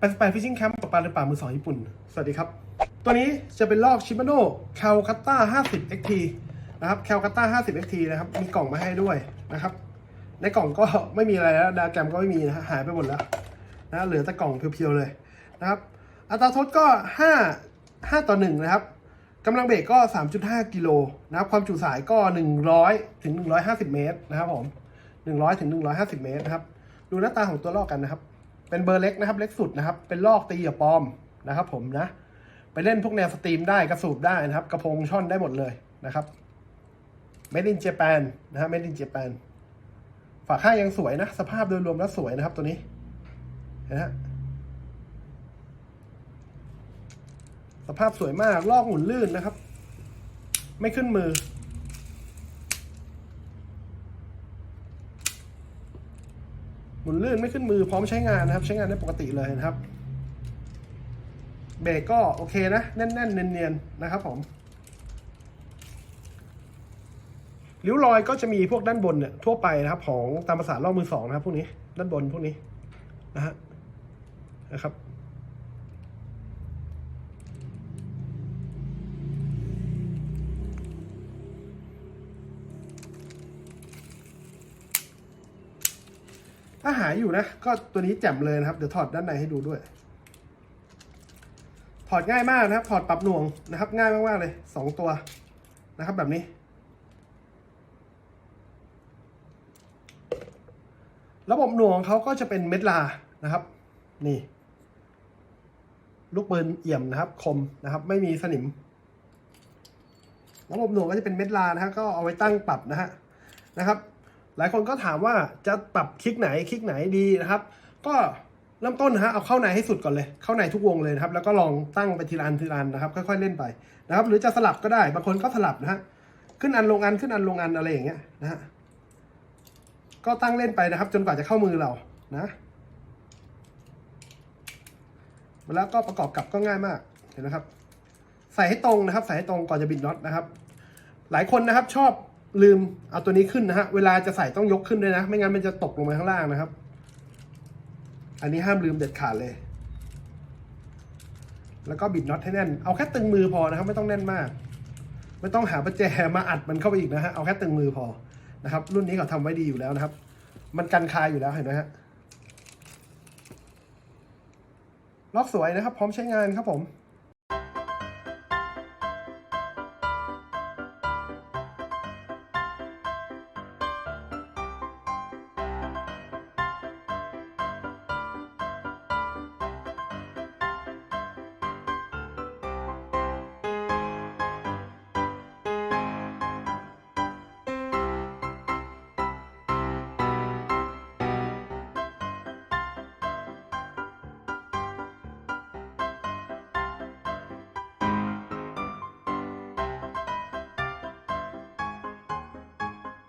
ไปสไปฟิชชิงแคมป์ตกปลาในป่ามือสองญี่ปุ่น สวัสดีครับ ตัวนี้จะเป็นลอกชิมาโน่แคลคัตตา50 XT นะครับแคลคัตตา50 XT นะครับ มีกล่องมาให้ด้วยนะครับ ในกล่องก็ไม่มีอะไรแล้วดาแกรมก็ไม่มีนะฮะหายไปหมดแล้วนะเหลือแต่กล่องเพียวๆเลยนะครับ อัตราทดก็ 5 5 ต่อ 1 นะครับกำลังเบรกก็ 3.5 กิโลนะครับ ความจุสายก็ 100 ถึง 150 เมตรนะครับผม 100 ถึง 150 เมตรนะครับ ดูหน้าตาของตัวลอกกันนะครับ เป็นเบอร์เล็กนะครับ เล็กสุดนะครับ เป็นลอกตีอย่าปอมนะครับ ผมนะ ไปเล่นพวกแนวสตรีมได้กระสูบได้นะครับ กระพงช่อนได้หมดเลยนะครับ Made in Japan นะฮะ Made in Japan ฝาข้างยังสวยนะ สภาพโดยรวมแล้วสวยนะครับตัวนี้นไหมฮะสภาพสวยมากลอกหมุนลื่นนะครับ ไม่ขึ้นมือ หมุ นลื่นไม่ขึ้นมือพร้อมใช้งานนะครับ ใช้งานได้ปกติเลยนะครับ เบรกก็โอเคนะ แน่น ๆ เนียนๆนะครับผมริ้วรอยก็จะมีพวกด้านบนเนี่ยทั่วไปนะครับ ของตามภาษาลอมือสองนะครับพวกนี้ด้านบนพวกนี้นะฮะนะครับ ถ้าหายอยู่นะ ก็ตัวนี้แจ่มเลยนะครับ เดี๋ยวถอดด้านในให้ดูด้วย ถอดง่ายมากนะครับ ถอดปรับหน่วงนะครับ ง่ายมากๆเลยสองตัวนะครับ แบบนี้ ระบบหน่วงของเขาก็จะเป็นเม็ดลานะครับ นี่ ลูกปืนเอี่ยมนะครับ คมนะครับ ไม่มีสนิม ระบบหน่วงก็จะเป็นเม็ดลานะฮะก็เอาไว้ตั้งปรับนะฮะนะครับ หลายคนก็ถามว่าจะปรับคลิกไหนคลิกไหนดีนะครับ ก็เริ่มต้นนะฮะเอาเข้าในให้สุดก่อนเลย เข้าในทุกวงเลยนะครับ แล้วก็ลองตั้งไปทีละอันทีละอันนะครับค่อยๆเล่นไปนะครับ หรือจะสลับก็ได้บางคนก็สลับนะฮะขึ้นอันลงอันขึ้นอันลงอันอะไรอย่างเงี้ยนะฮะก็ตั้งเล่นไปนะครับ จนกว่าจะเข้ามือเรานะแล้วก็ประกอบกับก็ง่ายมากเห็นไหมครับ ใส่ให้ตรงนะครับ ใส่ให้ตรงก่อนจะบิดน็อตนะครับ หลายคนนะครับชอบ ลืมเอาตัวนี้ขึ้นนะฮะ เวลาจะใส่ต้องยกขึ้นด้วยนะ ไม่งั้นมันจะตกลงไปข้างล่างนะครับ อันนี้ห้ามลืมเด็ดขาดเลย แล้วก็บิดน็อตให้แน่น เอาแค่ตึงมือพอนะครับ ไม่ต้องแน่นมาก ไม่ต้องหาประแจมาอัดมันเข้าไปอีกนะฮะ เอาแค่ตึงมือพอนะครับ รุ่นนี้เขาทำไว้ดีอยู่แล้วนะครับ มันกันคายอยู่แล้วเห็นไหมฮะ ล็อกสวยนะครับ พร้อมใช้งานครับผม